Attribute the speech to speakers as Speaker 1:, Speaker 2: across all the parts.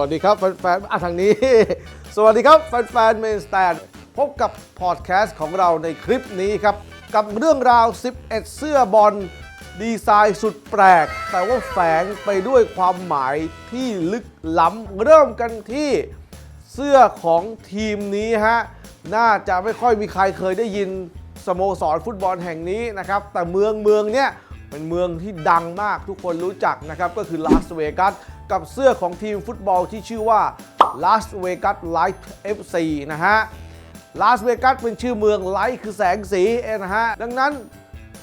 Speaker 1: วัสดีครับแฟนๆอะทางนี้ สวัสดีครับแฟนๆเมนสแตนพบกับพอดแคสต์ของเราในคลิปนี้ครับ กับเรื่องราว 11 เสื้อบอลดีไซน์สุดแปลก แต่ว่าแฝงไปด้วยความหมายที่ลึกล้ำเริ่มกันที่เสื้อของทีมนี้ฮะ น่าจะไม่ค่อยมีใครเคยได้ยินสโมสรฟุตบอลแห่งนี้นะครับ แต่เมืองเมืองเนี้ยเป็นเมืองที่ดังมากทุกคนรู้จักนะครับ ก็คือลาสเวกัส กับเสื้อของทีมฟุตบอลที่ชื่อว่าลาสเวกัสไลท์ FC นะฮะลาสเวกัสเป็นชื่อเมืองไลท์คือแสงสีเองนะฮะ ดังนั้น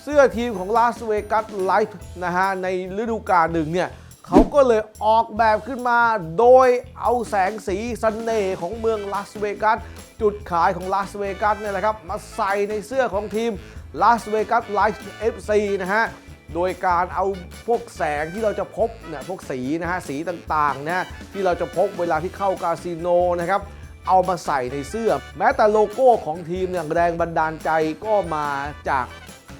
Speaker 1: เสื้อทีมของลาสเวกัสไลท์นะฮะ ในฤดูกาลหนึ่งเนี่ยเขาก็เลยออกแบบขึ้นมาโดยเอาแสงสีสเสน่ห์ของเมืองลาสเวกัสจุดขายของลาสเวกัสเนี่ยแหละครับ มาใส่ในเสื้อของทีมลาสเวกัสไลท์ FC นะฮะ โดยการเอาพวกแสงที่เราจะพบเนี่ยพวกสีนะฮะสีต่างๆนะที่เราจะพบเวลาที่เข้าคาสิโนนะครับเอามาใส่ในเสื้อ แม้แต่โลโก้ของทีมเนี่ยแรงบันดาลใจก็มาจาก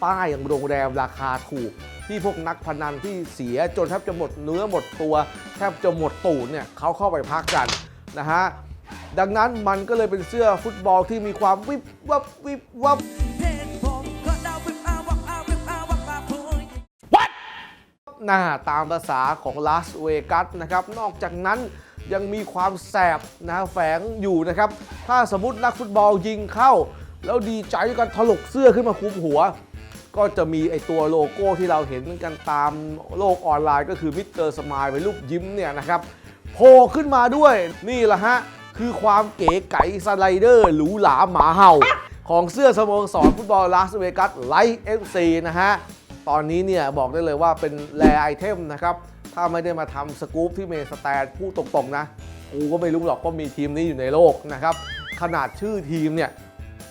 Speaker 1: ป้ายอย่างโรงแรมราคาถูก ที่พวกนักพนันที่เสียจนแทบจะหมดเนื้อหมดตัว แทบจะหมดตูดเนี่ยเขาเข้าไปพักกันนะฮะดังนั้นมันก็เลยเป็นเสื้อฟุตบอลที่มีความวิบวับวิบวับ
Speaker 2: ห
Speaker 1: น้าตามภาษาของลาสเวกัสนะครับนอกจากนั้นยังมีความแสบนะแฝงอยู่นะครับ ถ้าสมมตินักฟุตบอลยิงเข้า แล้วดีใจกันถลกเสื้อขึ้นมาคลุมหัว ก็จะมีไอตัวโลโก้ที่เราเห็นกันตามโลกออนไลน์ก็คือมิสเตอร์สมายเป็นรูปยิ้มเนี่ยนะครับโผล่ขึ้นมาด้วยนี่แหละฮะ คือความเก๋ไก๋สไลเดอร์หรูหราหมาเห่า ของเสื้อสโมสรฟุตบอลลาสเวกัสไลท์เอฟซีนะฮะ ตอนนี้เนี่ยบอกได้เลยว่าเป็นแรไอเทมนะครับถ้าไม่ได้มาทำสกู๊ปที่เมนสแตนพูดตรงๆนะกูก็ไม่รู้หรอกว่ามีทีมนี้อยู่ในโลกนะครับขนาดชื่อทีมเนี่ย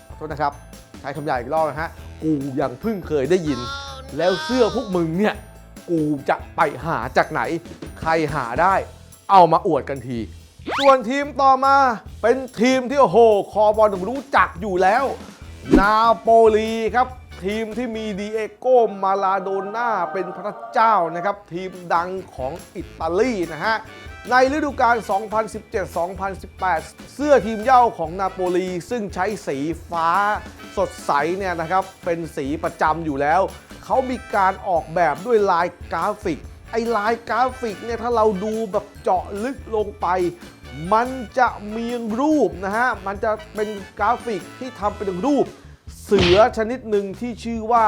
Speaker 1: ขอโทษนะครับใช้คำใหญ่อีกรอบนะฮะกูยังเพิ่งเคยได้ยิน แล้วเสื้อพวกมึงเนี่ยกูจะไปหาจากไหน ใครหาได้ เอามาอวดกันที ส่วนทีมต่อมาเป็นทีมที่โอ้โห คอบอลรู้จักอยู่แล้ว นาโปลีครับ ทีมที่มีดีเอโกมาลาโดน่าเป็นพระเจ้านะครับ ทีมดังของอิตาลีนะฮะ ในฤดูกาล 2017-2018 เสื้อทีมเย้าของนาโปลีซึ่งใช้สีฟ้าสดใสเนี่ยนะครับ เป็นสีประจำอยู่แล้ว เขามีการออกแบบด้วยลายกราฟิก ไอ้ลายกราฟิกเนี่ยถ้าเราดูแบบเจาะลึกลงไปมันจะมีรูปนะฮะ มันจะเป็นกราฟิกที่ทำเป็นรูป สือชนิดหนึ่งที่ชื่อว่า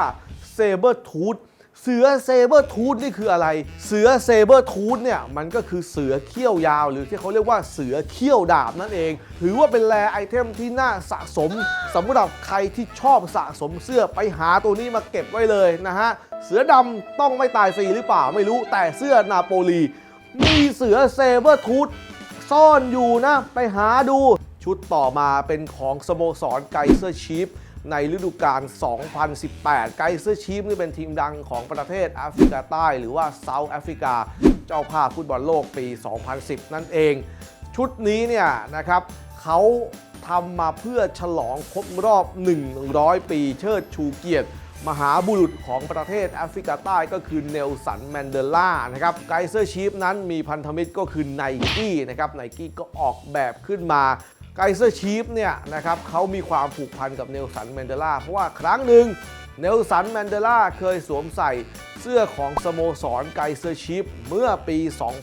Speaker 1: เซเบอร์ทูธเสือเซเบอร์ทูธนี่คืออะไร เสือเซเบอร์ทูธเนี่ยมันก็คือเสือเขี้ยวยาว หรือที่เขาเรียกว่าเสือเขี้ยวดาบนั่นเอง ถือว่าเป็นแรไอเทมที่น่าสะสมสำหรับใครที่ชอบสะสมเสื้อไปหาตัวนี้มาเก็บไว้เลยนะฮะ เสือดำต้องไม่ตายฟรีหรือเปล่าไม่รู้แต่เสื้อนาโปลี มีเสือเซเบอร์ทูธซ่อนอยู่นะไปหาดูชุดต่อมาเป็นของสโมสรไกเซอร์ชีฟ ในฤดูกาล 2018 ไกเซอร์ชีฟนี่เป็นทีมดังของประเทศแอฟริกาใต้ หรือว่าเซาท์แอฟริกา เจ้าภาพฟุตบอลโลกปี 2010 นั่นเอง ชุดนี้เนี่ยนะครับเขาทำมาเพื่อฉลองครบรอบ 100 ปีเชิดชูเกียรติ มหาบุรุษของประเทศแอฟริกาใต้ก็คือเนลสันแมนเดลานะครับไกเซอร์ชีฟนั้นมีพันธมิตรก็คือไนกี้นะครับไนกี้ก็ออกแบบขึ้นมา ไกเซอร์ชีฟเนี่ยนะครับเขามีความผูกพันกับเนลสันแมนเดลาเพราะว่าครั้งหนึ่งเนลสันแมนเดลาเคยสวมใส่เสื้อของสโมสรไกเซอร์ชีฟเมื่อปี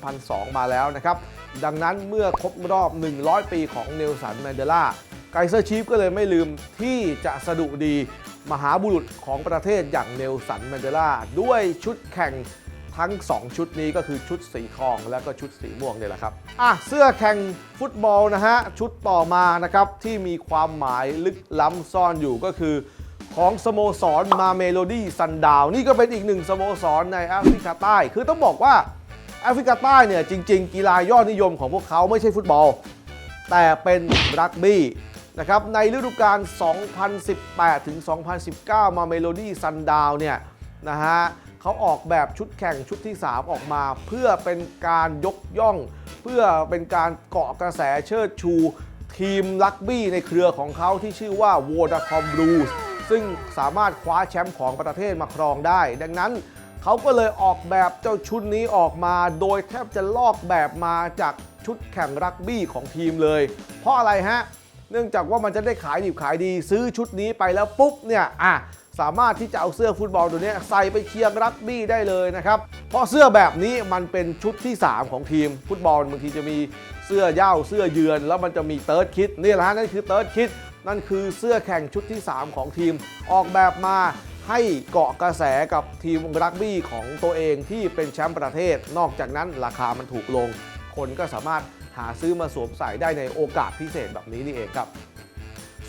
Speaker 1: 2002 มาแล้วนะครับ ดังนั้นเมื่อครบรอบ 100 ปีของเนลสันแมนเดลาไกเซอร์ชีฟก็เลยไม่ลืมที่จะสะดุดีมหาบุรุษของประเทศอย่างเนลสันแมนเดลาด้วยชุดแข่ง ทั้ง 2 ชุดนี้ก็คือชุดสีทองและก็ชุดสีม่วงเนี่ยแหละครับอะเสื้อแข่งฟุตบอลนะฮะชุดต่อมานะครับที่มีความหมายลึกล้ำซ่อนอยู่ก็คือของสโมสรมาเมโลดี้ซันดาวนี่ก็เป็นอีกหนึ่งสโมสรในแอฟริกาใต้ คือต้องบอกว่าแอฟริกาใต้เนี่ยจริง ๆ กีฬายอดนิยมของพวกเขาไม่ใช่ฟุตบอล แต่เป็นรักบี้นะครับในฤดูกาล 2018 ถึง 2019 มาเมโลดี้ซันดาวเนี่ยนะฮะ เขาออกแบบชุดแข่งชุดที่ 3 ออกมา เพื่อเป็นการยกย่อง เพื่อเป็นการเกาะกระแสเชิดชู ทีมรักบี้ในเครือของเขาที่ชื่อว่า w o d a c o m Blues ซึ่งสามารถคว้าแชมป์ของประเทศมาครองได้ ดังนั้นเขาก็เลยออกแบบเจ้าชุดนี้ออกมา โดยแทบจะลอกแบบมาจากชุดแข่งรักบี้ของทีมเลย เพราะอะไรฮะ เนื่องจากว่ามันจะได้ขายดิบขายดี ซื้อชุดนี้ไปแล้วปุ๊บเนี่ยอะ สามารถที่จะเอาเสื้อฟุตบอลตัวนี้ใส่ไปเชียร์รักบี้ได้เลยนะครับ เพราะเสื้อแบบนี้มันเป็นชุดที่ 3 ของทีมฟุตบอลบางทีจะมีเสื้อเย้าเสื้อเยือน แล้วมันจะมีเติร์ดคิดนี่แหละนั่นคือเติร์ดคิดนั่นคือเสื้อแข่งชุดที่ 3 ของทีม ออกแบบมาให้เกาะกระแสกับทีมรักบี้ของตัวเองที่เป็นแชมป์ประเทศ นอกจากนั้นราคามันถูกลง คนก็สามารถหาซื้อมาสวมใส่ได้ในโอกาสพิเศษแบบนี้นี่เองครับ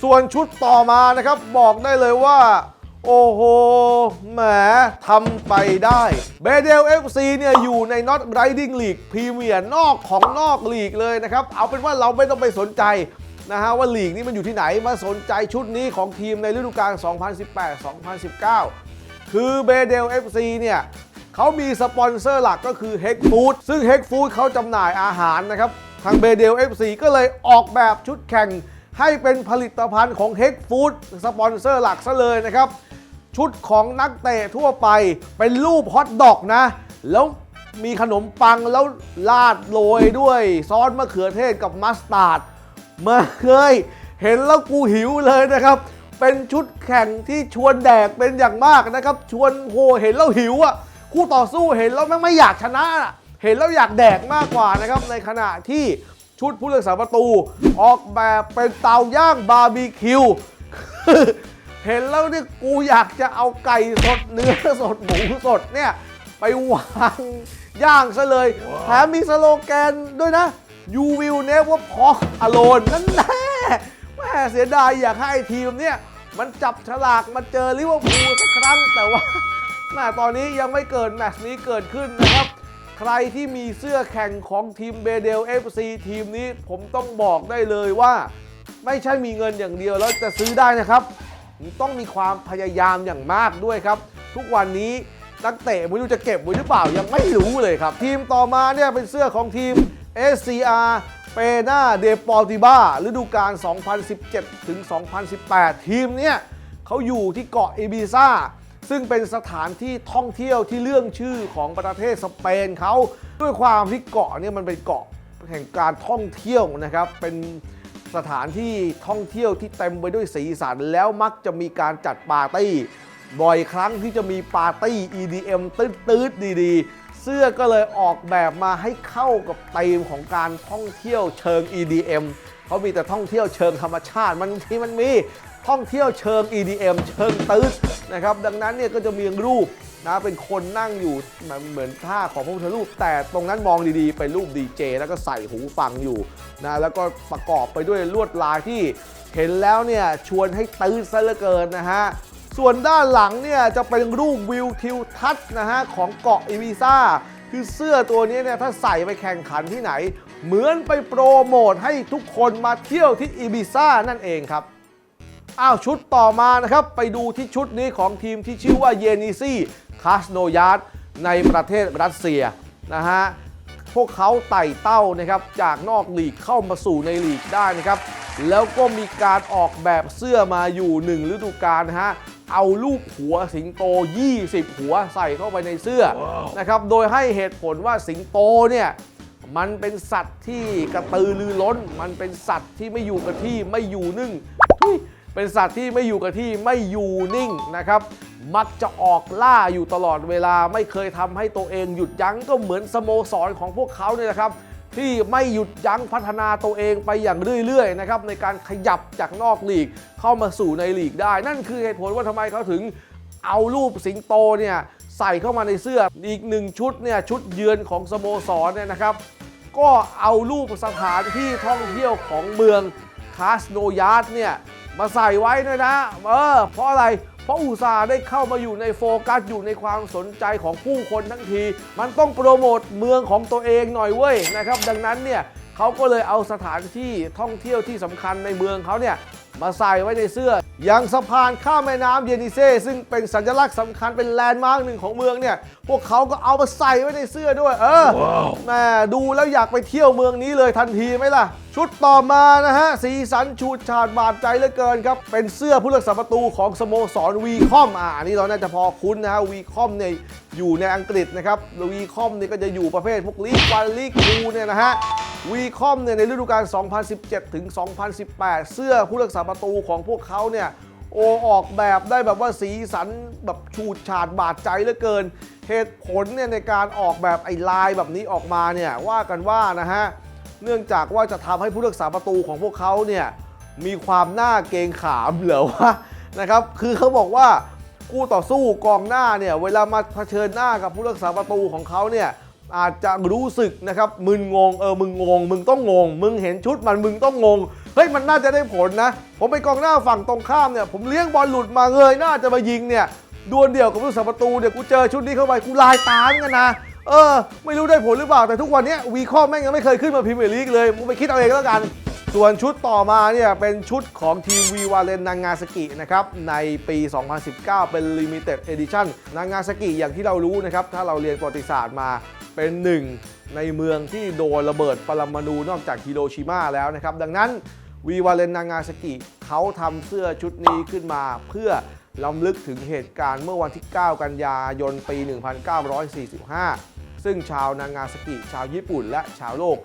Speaker 1: ส่วนชุดต่อมานะครับบอกได้เลยว่า โอ้โห แหมทำไปได้เบเดล FC เนี่ยอยู่ใน Not Riding League พรีเมียร์นอกของนอกลีกเลยนะครับ เอาเป็นว่าเราไม่ต้องไปสนใจนะฮะว่าลีกนี้มันอยู่ที่ไหนมาสนใจชุดนี้ของทีมในฤดูกาล 2018-2019 คือเบเดล FC เนี่ยเขามีสปอนเซอร์หลักก็คือ h e g Food ซึ่ง h e g Food เขาจำหน่ายอาหารนะครับ ทางเบเดล FC ก็เลยออกแบบชุดแข่งให้เป็นผลิตภัณฑ์ของ h e g Food สปอนเซอร์หลักซะเลยนะครับ ชุดของนักเตะทั่วไปเป็นรูปฮอทดอกนะ แล้วมีขนมปังแล้วลาดโรยด้วยซอสมะเขือเทศกับมัสตาร์ดมาเคย เห็นแล้วกูหิวเลยนะครับ เป็นชุดแข่งที่ชวนแดกเป็นอย่างมากนะครับ ชวนโหเห็นแล้วหิวอะคู่ต่อสู้เห็นแล้วแม่ไม่อยากชนะอะเห็นแล้วอยากแดกมากกว่านะครับ ในขณะที่ชุดผู้รักษาประตู ออกแบบเป็นเตาย่างบาร์บีคิว เห็นแล้วเนี่ยกูอยากจะเอาไก่สดเนื้อสดหมูสดเนี่ย ไปวางย่างซะเลยแถมมีสโลแกนด้วยนะ You will never pork alone นั่นแน่แม่เสียดายอยากให้ทีมเนี่ย มันจับฉลากมาเจอลิเวอร์พูลสักครั้งแต่ว่าแม่ตอนนี้ยังไม่เกิดแมตช์นี้เกิดขึ้นนะครับ ใครที่มีเสื้อแข่งของทีมเบเดล FC ทีมนี้ผมต้องบอกได้เลยว่า ไม่ใช่มีเงินอย่างเดียวแล้วจะซื้อได้นะครับ ต้องมีความพยายามอย่างมากด้วยครับ ทุกวันนี้นักเตะไม่รู้จะเก็บไว้หรือเปล่ายังไม่รู้เลยครับ ทีมต่อมาเนี่ยเป็นเสื้อของทีม SCR เปนาเดปอร์ติบ้าฤดูกาล 2017 ถึง 2018 ทีมเนี่ยเขาอยู่ที่เกาะเอบิซ่าซึ่งเป็นสถานที่ท่องเที่ยวที่เรื่องชื่อของประเทศสเปนเขาด้วยความที่เกาะเนี่ยมันเป็นเกาะแห่งการท่องเที่ยวนะครับ เป็น สถานที่ท่องเที่ยวที่เต็มไปด้วยสีสัน แล้วมักจะมีการจัดปาร์ตี้ บ่อยครั้งที่จะมีปาร์ตี้ EDM ตืดๆดีๆ เสื้อก็เลยออกแบบมาให้เข้ากับธีมของการท่องเที่ยวเชิง EDM เขามีแต่ท่องเที่ยวเชิงธรรมชาติ มันที่มันมีท่องเที่ยวเชิง EDM เชิงตืดนะครับ ดังนั้นเนี่ยก็จะมีรูป นะเป็นคนนั่งอยู่เหมือนท่าของพระพุทธรูป แต่ตรงนั้นมองดีๆ เป็นรูปดีเจแล้วก็ใส่หูฟังอยู่นะแล้วก็ประกอบไปด้วยลวดลายที่เห็นแล้วเนี่ยชวนให้ตื้นซะเหลือเกินนะฮะส่วนด้านหลังเนี่ยจะเป็นรูปวิวทิวทัศน์นะฮะของเกาะอีบิซ่าคือเสื้อตัวนี้เนี่ยถ้าใส่ไปแข่งขันที่ไหน เหมือนไปโปรโมทให้ทุกคนมาเที่ยวที่อีบิซ่านั่นเองครับอ้าวชุดต่อมานะครับ ไปดูที่ชุดนี้ของทีมที่ชื่อว่าเยนิซี่ คาสโนยาร์ดในประเทศรัสเซียนะฮะพวกเขาไต่เต้านะครับจากนอกลีกเข้ามาสู่ในลีกได้นะครับ แล้วก็มีการออกแบบเสื้อมาอยู่หนึ่งฤดูกาลนะฮะเอารูปหัวสิงโต 20 หัวใส่เข้าไปในเสื้อนะครับ โดยให้เหตุผลว่าสิงโตเนี่ยมันเป็นสัตว์ที่กระตือรือร้น มันเป็นสัตว์ที่ไม่อยู่กับที่ไม่อยู่นิ่งทุย เป็นสัตว์ที่ไม่อยู่กับที่ไม่อยู่นิ่งนะครับ มักจะออกล่าอยู่ตลอดเวลาไม่เคยทำให้ตัวเองหยุดยั้งก็เหมือนสโมสรของพวกเขาเนี่ยนะครับ ที่ไม่หยุดยั้งพัฒนาตัวเองไปอย่างเรื่อยๆนะครับในการขยับจากนอกลีกเข้ามาสู่ในลีกได้ นั่นคือเหตุผลว่าทำไมเขาถึงเอารูปสิงโตเนี่ยใส่เข้ามาในเสื้ออีกหนึ่งชุดเนี่ยชุดเยือนของสโมสรเนี่ยนะครับก็เอารูปสถานที่ท่องเที่ยวของเมืองคาสโนยาร์ดเนี่ย มาใส่ไว้ด้วยนะเออเพราะอะไร เพราะอุตสาห์ได้เข้ามาอยู่ในโฟกัสอยู่ในความสนใจของผู้คนทั้งที มันต้องโปรโมทเมืองของตัวเองหน่อยเว้ยนะครับ ดังนั้นเนี่ยเขาก็เลยเอาสถานที่ท่องเที่ยวที่สำคัญในเมืองเขาเนี่ยมาใส่ไว้ในเสื้อ อย่างสะพานข้ามแม่น้ำเยนิเซ่ซึ่งเป็นสัญลักษณ์สำคัญเป็นแลนด์มาร์กหนึ่งของเมืองเนี่ย พวกเขาก็เอามาใส่ไว้ในเสื้อด้วย เออแหม่ดูแล้วอยากไปเที่ยวเมืองนี้เลยทันทีไหมล่ะ ชุดต่อมานะฮะ สีสันชูดฉาดบาดใจเหลือเกินครับ เป็นเสื้อผู้รักษาประตูของสโมสรวีคอมอ่านนี้เราน่าจะพอคุ้นนะฮะวีคอมเนี่ยอยู่ในอังกฤษนะครับวีคอมเนี่ยก็จะอยู่ประเภทพวกลีกวันลีกทูเนี่ยนะฮะวีคอมเนี่ยในฤดูกาล 2017 ถึง 2018 เสื้อผู้รักษาประตูของพวกเขาเนี่ยโอออกแบบได้แบบว่าสีสันแบบฉูดฉาดบาดใจเหลือเกิน เหตุผลเนี่ยในการออกแบบไอ้ลายแบบนี้ออกมาเนี่ยว่ากันว่านะฮะ เนื่องจากว่าจะทำให้ผู้รักษาประตูของพวกเขาเนี่ยมีความน่าเกรงขามเหรอวะนะครับคือเขาบอกว่าคู่ต่อสู้กองหน้าเนี่ยเวลามาเผชิญหน้ากับผู้รักษาประตูของเขาเนี่ยอาจจะรู้สึกนะครับมึนงงเออมึงงง มึงต้องงง มึงเห็นชุดมันมึงต้องงงเฮ้ยมันน่าจะได้ผลนะ ผมเป็นกองหน้าฝั่งตรงข้ามเนี่ยผมเลี้ยงบอลหลุดมาเงยหน้าจะมายิงเนี่ยดวลเดี่ยวกับผู้รักษาประตูเนี่ยวกูเจอชุดนี้เข้าไปกูลายตามกันนะ เออ ไม่รู้ได้ผลหรือเปล่า แต่ทุกวันนี้วีคอมแม่งยังไม่เคยขึ้นมาพรีเมียร์ลีกเลยมึงไปคิดเอาเองก็แล้วกัน ส่วนชุดต่อมาเนี่ย เป็นชุดของทีมวีวาเลนนางาสกินะครับ ในปี 2019 เป็น Limited Edition นางาสกิอย่างที่เรารู้นะครับ ถ้าเราเรียนประวัติศาสตร์มาเป็นหนึ่งในเมืองที่โดนระเบิดปรมาณูนอกจากฮิโรชิมาแล้วนะครับ ดังนั้นวีวาเลนนางาสกิเขาทำเสื้อชุดนี้ขึ้นมาเพื่อ ล้ำลึกถึงเหตุการณ์เมื่อวันที่ 9 กันยายนปี 1945 ซึ่งชาวนางาสกิ ชาวญี่ปุ่น และชาวโลก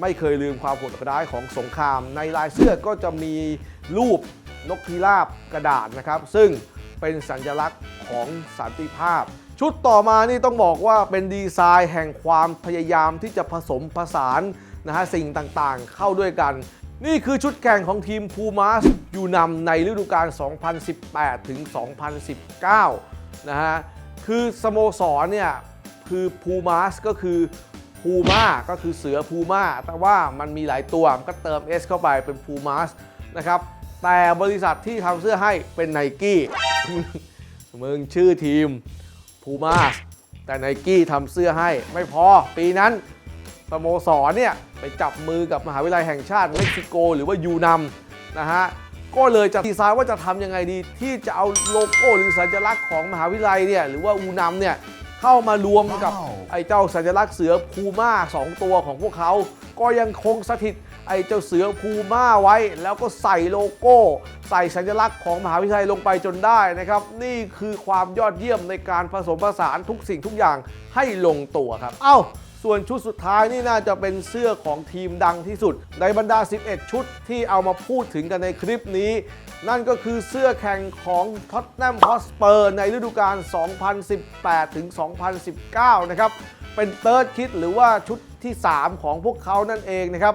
Speaker 1: ไม่เคยลืมความโหดร้ายของสงคราม ในลายเสื้อก็จะมีรูปนกพิราบกระดาษนะครับ ซึ่งเป็นสัญลักษณ์ของสันติภาพ ชุดต่อมานี่ต้องบอกว่าเป็นดีไซน์แห่งความพยายามที่จะผสมผสานนะฮะสิ่งต่างๆ เข้าด้วยกัน นี่คือชุดแข่งของทีมพูมาสอยู่นำในฤดูกาล 2018 ถึง 2019 นะฮะ คือสโมสรเนี่ย คือพูมาสก็คือพูม่าก็คือเสือพูม่าแต่ว่ามันมีหลายตัวก็เติม S เข้าไปเป็นพูมาสนะครับ แต่บริษัทที่ทำเสื้อให้เป็นไนกี้มึงชื่อทีมพูมาสแต่ไนกี้ทำเสื้อให้ไม่พอปีนั้น โมสรเนี่ยไปจับมือกับมหาวิทยาลัยแห่งชาติเม็กซิโก หรือว่ายูนัมนะฮะก็เลยจะดีไซน์ว่าจะทำยังไงดี ที่จะเอาโลโก้หรือสัญลักษณ์ของมหาวิทยาลัยเนี่ยหรือว่าอูนัมเนี่ยเข้ามารวมกับไอ้เจ้าสัญลักษณ์เสือพูม่าสองตัวของพวกเขา ก็ยังคงสถิตไอ้เจ้าเสือพูม่าไว้ แล้วก็ใส่โลโก้ ใส่สัญลักษณ์ของมหาวิทยาลัยลงไปจนได้นะครับ นี่คือความยอดเยี่ยมในการผสมผสานทุกสิ่งทุกอย่างให้ลงตัวครับ เอ้า ส่วนชุดสุดท้ายนี่น่าจะเป็นเสื้อของทีมดังที่สุด ในบรรดา 11 ชุดที่เอามาพูดถึงกันในคลิปนี้ นั่นก็คือเสื้อแข่งของท็อตแนมฮอสเปอร์ในฤดูกาล 2018 ถึง 2019 นะครับ เป็นเติร์ดคิดหรือว่าชุดที่ 3 ของพวกเขานั่นเองนะครับ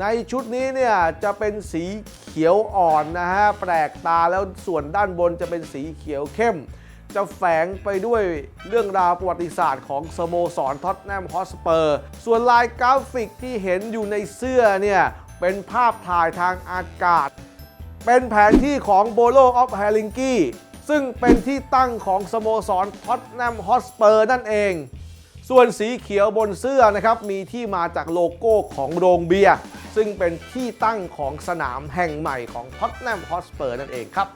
Speaker 1: ในชุดนี้เนี่ยจะเป็นสีเขียวอ่อนนะฮะ แปลกตาแล้วส่วนด้านบนจะเป็นสีเขียวเข้ม จะแฝงไปด้วยเรื่องราวประวัติศาสตร์ของสโมสรท็อตแนมฮอสเปอร์ ส่วนลายกราฟิกที่เห็นอยู่ในเสื้อเนี่ย เป็นภาพถ่ายทางอากาศ เป็นแผนที่ของโบโลออฟเฮลิงกี้ซึ่งเป็นที่ตั้งของสโมสรท็อตแนมฮอสเปอร์นั่นเอง ส่วนสีเขียวบนเสื้อนะครับ มีที่มาจากโลโก้ของโรงเบียร์ซึ่งเป็นที่ตั้งของสนามแห่งใหม่ของท็อตแนมฮอสเปอร์นั่นเองครับ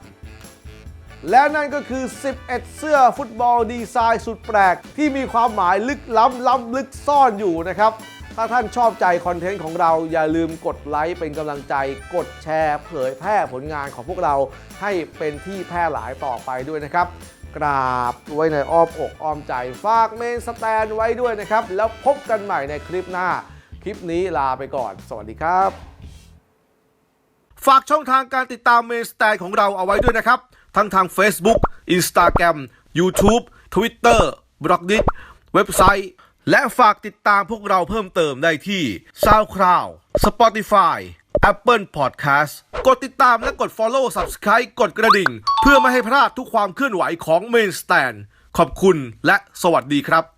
Speaker 1: และนั่นก็คือ 11 เสื้อฟุตบอลดีไซน์สุดแปลก ที่มีความหมายลึกล้ำล้ำลึกซ่อนอยู่นะครับ ถ้าท่านชอบใจคอนเทนต์ของเราอย่าลืมกดไลค์เป็นกำลังใจ กดแชร์ เผยแพร่ผลงานของพวกเราให้เป็นที่แพร่หลายต่อไปด้วยนะครับกราบไว้ในอ้อมอกอ้อมใจ ฝากเมนสแตนไว้ด้วยนะครับ แล้วพบกันใหม่ในคลิปหน้า คลิปนี้ลาไปก่อน สวัสดีครับ ฝากช่องทางการติดตามเมนสแตนของเราเอาไว้ด้วยนะครับ ทั้งทาง Facebook Instagram YouTube Twitter b l o g d i t เว็บไซต์ และฝากติดตามพวกเราเพิ่มเติมได้ที่ SoundCloud Spotify Apple Podcast กดติดตามและกด Follow Subscribe กดกระดิ่ง เพื่อไม่ให้พลาดทุกความเคลื่อนไหวของ Main Stand ขอบคุณและสวัสดีครับ